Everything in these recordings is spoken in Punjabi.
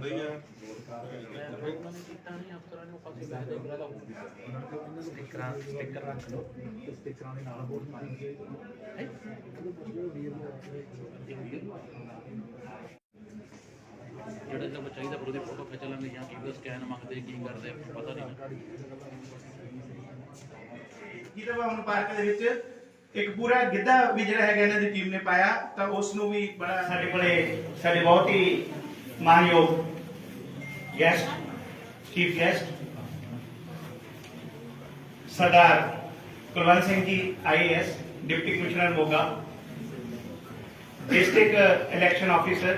ਹੁੰਦਾ ਹੀ ਆ। ਸਟਿੱਕਰਾਂ ਸਟਿੱਕਰ ਰੱਖ ਲਓ। ਤੇ ਸਟਿੱਕਰਾਂ ਦੇ ਨਾਲ ਬੋਰਡ ਮਾਰੀ ਜਿਹੜਾ ਜਿਹੜਾ ਚਾਹੀਦਾ ਪਰ ਉਹਦੀ ਫੋਟੋ ਖਿੱਚ ਲੈਂਦੇ ਜਾਂ ਕੀ ਸਕੈਨ ਮੰਗਦੇ ਕੀ ਕਰਦੇ ਪਤਾ ਨਹੀਂ। ਜਿਹਦੇ ਹੁਣ ਪਾਰਕ ਦੇ ਵਿੱਚ? ਇੱਕ ਪੂਰਾ ਗਿੱਧਾ ਵੀ ਜਿਹੜਾ ਹੈਗਾ ਇਹਨਾਂ ਦੀ ਟੀਮ ਨੇ ਪਾਇਆ ਤਾਂ ਉਸ ਨੂੰ ਵੀ ਬੜਾ ਸਾਡੇ ਕੋਲੇ ਸਾਡੇ ਬਹੁਤ ਹੀ ਮਾਨਯੋਗ guest chief guest Sardar Kulwant Singh ji IAS deputy commissioner Moga district election officer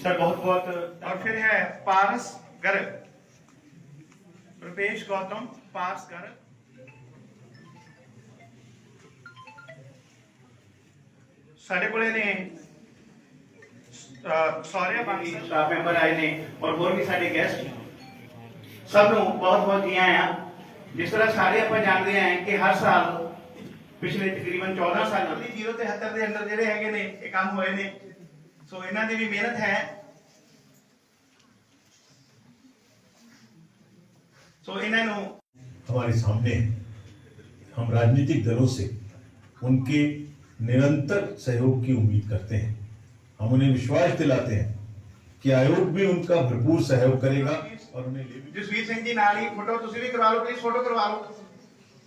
sir बहुत बहुत और फिर है पारस गर्ग रुपेश गौतम पारस गर्ग ਸਾਡੇ ਕੋਲੇ ਨੇ ਸਾਰੇ ਬਾਕੀ ਸਟਾਫ ਮੈਂਬਰ ਆਏ ਨੇ ਔਰ ਹੋਰ ਵੀ ਸਾਡੇ ਗੈਸਟ ਸਭ ਨੂੰ ਬਹੁਤ ਬਹੁਤ ਜੀ ਆਇਆਂ ਜਿਸ ਤਰ੍ਹਾਂ ਸਾਰੇ ਆਪਾਂ ਜਾਣਦੇ ਆਂ ਕਿ ਹਰ ਸਾਲ ਪਿਛਲੇ ਤਕਰੀਬਨ 14 ਸਾਲਾਂ ਦੀ 073 ਦੇ ਅੰਦਰ ਜਿਹੜੇ ਹੈਗੇ ਨੇ ਇਹ ਕੰਮ ਹੋਏ ਨੇ ਸੋ ਇਹਨਾਂ ਦੀ ਵੀ ਮਿਹਨਤ ਹੈ ਸੋ ਇਹਨਾਂ ਨੂੰ हमारे सामने है हम राजनीतिक दलों से उनके निरंतर सहयोग की उम्मीद करते हैं हम उन्हें विश्वास दिलाते हैं कि आयोग भी उनका भरपूर सहयोग करेगा और उन्हें ले भी ਜਸਵੀਰ ਸਿੰਘ ਜੀ ਨਾਲ ਹੀ ਫੋਟੋ ਤੁਸੀਂ ਵੀ ਕਰਵਾ ਲਓ ਪਲੀਜ਼ ਫੋਟੋ ਕਰਵਾ ਲਓ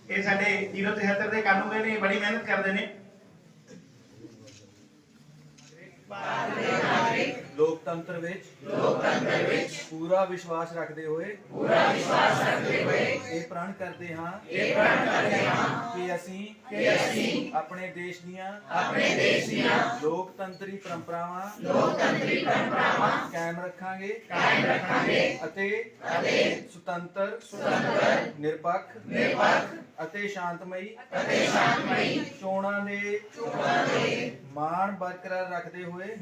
ਇਹ ਸਾਡੇ 073 ਦੇ ਕਾਨੂੰਨ ਨੇ ਬੜੀ ਮਿਹਨਤ ਕਰਦੇ ਨੇ ਲੋਕਤੰਤਰ ਵਿੱਚ। ਲੋਕਤੰਤਰ ਵਿੱਚ। ਪੂਰਾ ਵਿਸ਼ਵਾਸ ਰੱਖਦੇ ਹੋਏ। ਪੂਰਾ ਵਿਸ਼ਵਾਸ ਰੱਖਦੇ ਹੋਏ। ਇਹ ਪ੍ਰਣ ਕਰਦੇ ਹਾਂ। ਇਹ ਪ੍ਰਣ ਕਰਦੇ ਹਾਂ। ਕਿ ਅਸੀਂ ਕਿ ਅਸੀਂ ਆਪਣੇ ਦੇਸ਼ ਦੀਆਂ ਆਪਣੇ ਦੇਸ਼ ਦੀਆਂ ਲੋਕਤੰਤਰੀ ਪਰੰਪਰਾਵਾਂ ਲੋਕਤੰਤਰੀ ਪਰੰਪਰਾਵਾਂ ਕਾਇਮ ਰੱਖਾਂਗੇ ਕਾਇਮ ਰੱਖਾਂਗੇ ਅਤੇ ਅਤੇ ਸੁਤੰਤਰ ਸੁਤੰਤਰ ਨਿਰਪੱਖ ਨਿਰਪੱਖ ਅਤੇ ਸ਼ਾਂਤਮਈ ਅਤੇ ਸ਼ਾਂਤਮਈ ਚੋਣਾਂ ਦੇ ਚੋਣਾਂ ਦੇ ਮਾਣ ਬਰਕਰਾਰ ਰੱਖਦੇ ਹੋਏ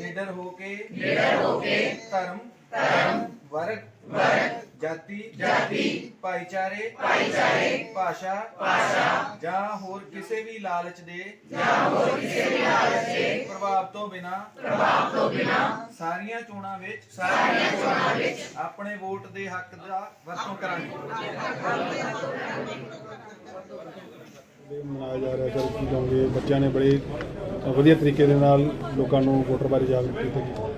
ਨਿਡਰ ਹੋ ਕੇ ਨਿਡਰ ਹੋ ਕੇ ਧਰਮ ਧਰਮ ਵਰਗ ਵਰਗ ਜਾਤੀ ਜਾਤੀ ਭਾਈਚਾਰੇ ਭਾਈਚਾਰੇ ਭਾਸ਼ਾ ਭਾਸ਼ਾ ਜਾਂ ਹੋਰ ਕਿਸੇ ਵੀ ਲਾਲਚ ਦੇ ਜਾਂ ਹੋਰ ਕਿਸੇ ਵੀ ਲਾਲਚ ਦੇ ਪ੍ਰਭਾਵ ਤੋਂ ਬਿਨਾ ਪ੍ਰਭਾਵ ਤੋਂ ਬਿਨਾ ਸਾਰੀਆਂ ਚੋਣਾਂ ਵਿੱਚ ਸਾਰੀਆਂ ਚੋਣਾਂ ਵਿੱਚ ਆਪਣੇ ਵੋਟ ਦੇ ਹੱਕ ਦਾ ਵਰਤੋਂ ਕਰਾਂਗੇ। ਮਨਾਇਆ ਜਾ ਰਿਹਾ ਸਰ ਕੀ ਕਹੋਗੇ? ਬੱਚਿਆਂ ਨੇ ਬੜੇ ਵਧੀਆ ਤਰੀਕੇ ਦੇ ਨਾਲ ਲੋਕਾਂ ਨੂੰ ਵੋਟਰ ਬਾਰੇ ਜਾਗਰੂਕ ਕੀਤਾ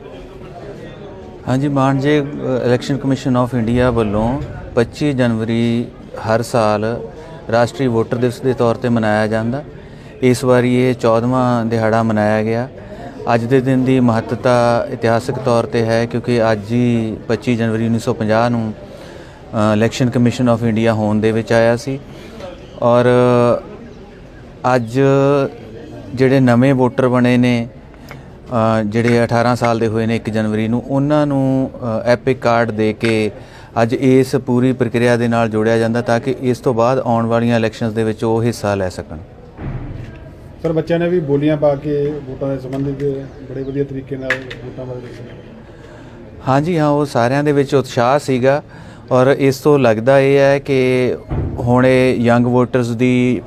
ਹਾਂਜੀ ਮਾਨਯੋਗ ਇਲੈਕਸ਼ਨ ਕਮਿਸ਼ਨ ਆਫ ਇੰਡੀਆ ਵੱਲੋਂ 25 ਜਨਵਰੀ ਹਰ ਸਾਲ ਰਾਸ਼ਟਰੀ ਵੋਟਰ ਦਿਵਸ ਦੇ ਤੌਰ ਤੇ ਮਨਾਇਆ ਜਾਂਦਾ। ਇਸ ਵਾਰੀ ਇਹ 14ਵਾਂ ਦਿਹਾੜਾ ਮਨਾਇਆ ਗਿਆ। ਅੱਜ ਦੇ ਦਿਨ ਦੀ ਮਹੱਤਤਾ ਇਤਿਹਾਸਕ ਤੌਰ ਤੇ ਹੈ ਕਿਉਂਕਿ ਅੱਜ ਹੀ 25 ਜਨਵਰੀ 1950 ਨੂੰ ਇਲੈਕਸ਼ਨ ਕਮਿਸ਼ਨ ਆਫ ਇੰਡੀਆ ਹੋਣ ਦੇ ਵਿੱਚ ਆਇਆ ਸੀ। ਔਰ ਅੱਜ ਜਿਹੜੇ ਨਵੇਂ ਵੋਟਰ ਬਣੇ ਨੇ ਜਿਹੜੇ 18 ਸਾਲ ਦੇ ਹੋਏ ਨੇ 1 ਜਨਵਰੀ ਨੂੰ ਉਹਨਾਂ ਨੂੰ ਐਪਿਕ ਕਾਰਡ ਦੇ ਕੇ ਅੱਜ ਇਸ ਪੂਰੀ ਪ੍ਰਕਿਰਿਆ ਦੇ ਨਾਲ ਜੋੜਿਆ ਜਾਂਦਾ ਤਾਂ ਕਿ ਇਸ ਤੋਂ ਬਾਅਦ ਆਉਣ ਵਾਲੀਆਂ ਇਲੈਕਸ਼ਨਸ ਦੇ ਵਿੱਚ ਉਹ ਹਿੱਸਾ ਲੈ ਸਕਣ। ਸਰ ਬੱਚਿਆਂ ਨੇ ਵੀ ਬੋਲੀਆਂ ਪਾ ਕੇ ਵੋਟਾਂ ਦੇ ਸੰਬੰਧਿਤ ਬੜੇ ਵਧੀਆ ਤਰੀਕੇ ਨਾਲ ਵੋਟਾਂ ਬਾਰੇ ਦੱਸਿਆ। ਹਾਂਜੀ ਹਾਂ ਉਹ ਸਾਰਿਆਂ ਦੇ ਵਿੱਚ ਉਤਸ਼ਾਹ ਸੀਗਾ ਔਰ ਇਸ ਤੋਂ ਲੱਗਦਾ ਇਹ ਹੈ ਕਿ ਹੁਣ ਇਹ ਯੰਗ ਵੋਟਰਸ ਦੀ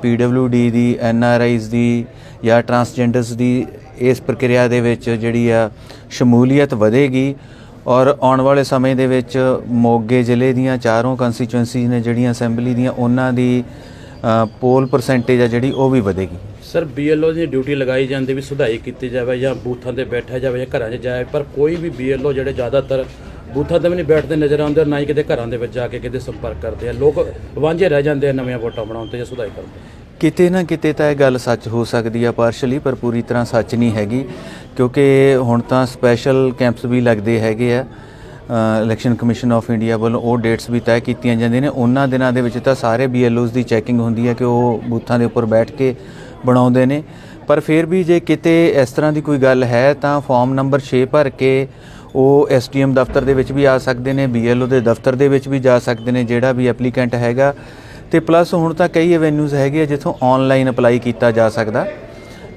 ਡੀ ਦੀ ਆਈਜ਼ ਦੀ ਜਾਂ ਟਰਾਂਸਜੈਂਡਰਸ ਦੀ ਇਸ ਪ੍ਰਕਿਰਿਆ ਦੇ ਵਿੱਚ ਜਿਹੜੀ ਆ ਸ਼ਮੂਲੀਅਤ ਵਧੇਗੀ ਔਰ ਆਉਣ ਵਾਲੇ ਸਮੇਂ ਦੇ ਵਿੱਚ ਮੋਗੇ ਜ਼ਿਲ੍ਹੇ ਦੀਆਂ ਚਾਰੋਂ ਕੰਸਟੀਚੁਐਂਸੀਜ਼ ਨੇ ਜਿਹੜੀਆਂ ਅਸੈਂਬਲੀ ਦੀਆਂ, ਉਹਨਾਂ ਦੀ ਪੋਲ ਪਰਸੈਂਟੇਜ ਆ ਜਿਹੜੀ, ਉਹ ਵੀ ਵਧੇਗੀ। ਸਰ ਬੀਐਲਓ ਦੀ ਡਿਊਟੀ ਲਗਾਈ ਜਾਂਦੀ ਵੀ ਸੁਧਾਈ ਕੀਤੀ ਜਾਵੇ ਜਾਂ ਬੂਥਾਂ ਤੇ ਬੈਠਿਆ ਜਾਵੇ ਜਾਂ ਘਰਾਂ 'ਚ ਜਾਏ, ਪਰ ਕੋਈ ਵੀ ਬੀਐਲਓ ਜਿਹੜੇ ਜ਼ਿਆਦਾਤਰ ਬੂਥਾਂ ਤੇ ਵੀ ਨਹੀਂ ਬੈਠਦੇ ਨਜ਼ਰ ਆਉਂਦੇ ਔਰ ਨਾ ਹੀ ਕਿਤੇ ਘਰਾਂ ਦੇ ਵਿੱਚ ਜਾ ਕੇ ਕਿਤੇ ਸੰਪਰਕ ਕਰਦੇ ਆ। ਲੋਕ ਵਾਂਝੇ ਰਹਿ ਜਾਂਦੇ ਆ ਨਵੀਆਂ ਵੋਟਾਂ ਬਣਾਉਣ ਤੇ ਜਾਂ ਸੁਧਾਈ ਕਰਨ ਤੇ। ਕਿਤੇ ਨਾ ਕਿਤੇ ਤਾਂ ਇਹ ਗੱਲ ਸੱਚ ਹੋ ਸਕਦੀ ਆ ਪਾਰਸ਼ਲੀ ਪਰ ਪੂਰੀ ਤਰ੍ਹਾਂ ਸੱਚ ਨਹੀਂ ਹੈਗੀ, ਕਿਉਂਕਿ ਹੁਣ ਤਾਂ ਸਪੈਸ਼ਲ ਕੈਂਪਸ ਵੀ ਲੱਗਦੇ ਹੈਗੇ ਆ। ਇਲੈਕਸ਼ਨ ਕਮਿਸ਼ਨ ਆਫ ਇੰਡੀਆ ਵੱਲੋਂ ਉਹ ਡੇਟਸ ਵੀ ਤੈਅ ਕੀਤੀਆਂ ਜਾਂਦੀਆਂ ਨੇ। ਉਹਨਾਂ ਦਿਨਾਂ ਦੇ ਵਿੱਚ ਤਾਂ ਸਾਰੇ ਬੀਐਲਓਜ਼ ਦੀ ਚੈਕਿੰਗ ਹੁੰਦੀ ਹੈ ਕਿ ਉਹ ਬੂਥਾਂ ਦੇ ਉੱਪਰ ਬੈਠ ਕੇ ਬਣਾਉਂਦੇ ਨੇ। ਪਰ ਫਿਰ ਵੀ ਜੇ ਕਿਤੇ ਇਸ ਤਰ੍ਹਾਂ ਦੀ ਕੋਈ ਗੱਲ ਹੈ, ਤਾਂ ਫਾਰਮ ਨੰਬਰ 6 ਭਰ ਕੇ ਉਹ ਐਸਟੀਐਮ ਦਫ਼ਤਰ ਦੇ ਵਿੱਚ ਵੀ ਆ ਸਕਦੇ ਨੇ ਬੀਐਲਓ ਦੇ ਦਫ਼ਤਰ ਦੇ ਵਿੱਚ ਵੀ ਜਾ ਸਕਦੇ ਨੇ, ਜਿਹੜਾ ਵੀ ਐਪਲੀਕੈਂਟ ਹੈਗਾ। ਤੇ ਪਲੱਸ ਹੁਣ ਤਾਂ ਕਈ ਐਵੇਨਿਊਜ਼ ਹੈਗੇ ਆ ਜਿੱਥੋਂ ਆਨਲਾਈਨ ਅਪਲਾਈ ਕੀਤਾ ਜਾ ਸਕਦਾ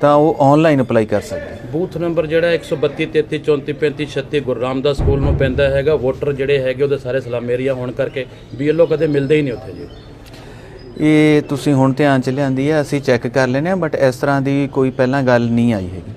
ਤਾਂ ਉਹ ਆਨਲਾਈਨ ਅਪਲਾਈ ਕਰ ਸਕਦੇ ਬੂਥ ਨੰਬਰ ਜਿਹੜਾ 132 33 34 35 36 ਗੁਰੂ ਰਾਮਦਾਸ ਸਕੂਲ ਨੂੰ ਪੈਂਦਾ ਹੈਗਾ। ਵੋਟਰ ਜਿਹੜੇ ਹੈਗੇ ਉਹਦੇ ਸਾਰੇ ਸਲਮ ਏਰੀਆ ਹੋਣ ਕਰਕੇ ਬੀਐਲਓ ਕਦੇ ਮਿਲਦੇ ਹੀ ਨਹੀਂ ਉੱਥੇ ਜੀ। ਇਹ ਤੁਸੀਂ ਹੁਣ ਧਿਆਨ ਚ ਲਿਆਂਦੀ ਹੈ ਅਸੀਂ ਚੈੱਕ ਕਰ ਲੈਨੇ ਆ ਬਟ ਇਸ ਤਰ੍ਹਾਂ ਦੀ ਕੋਈ ਪਹਿਲਾਂ ਗੱਲ ਨਹੀਂ ਆਈ ਹੈਗੀ।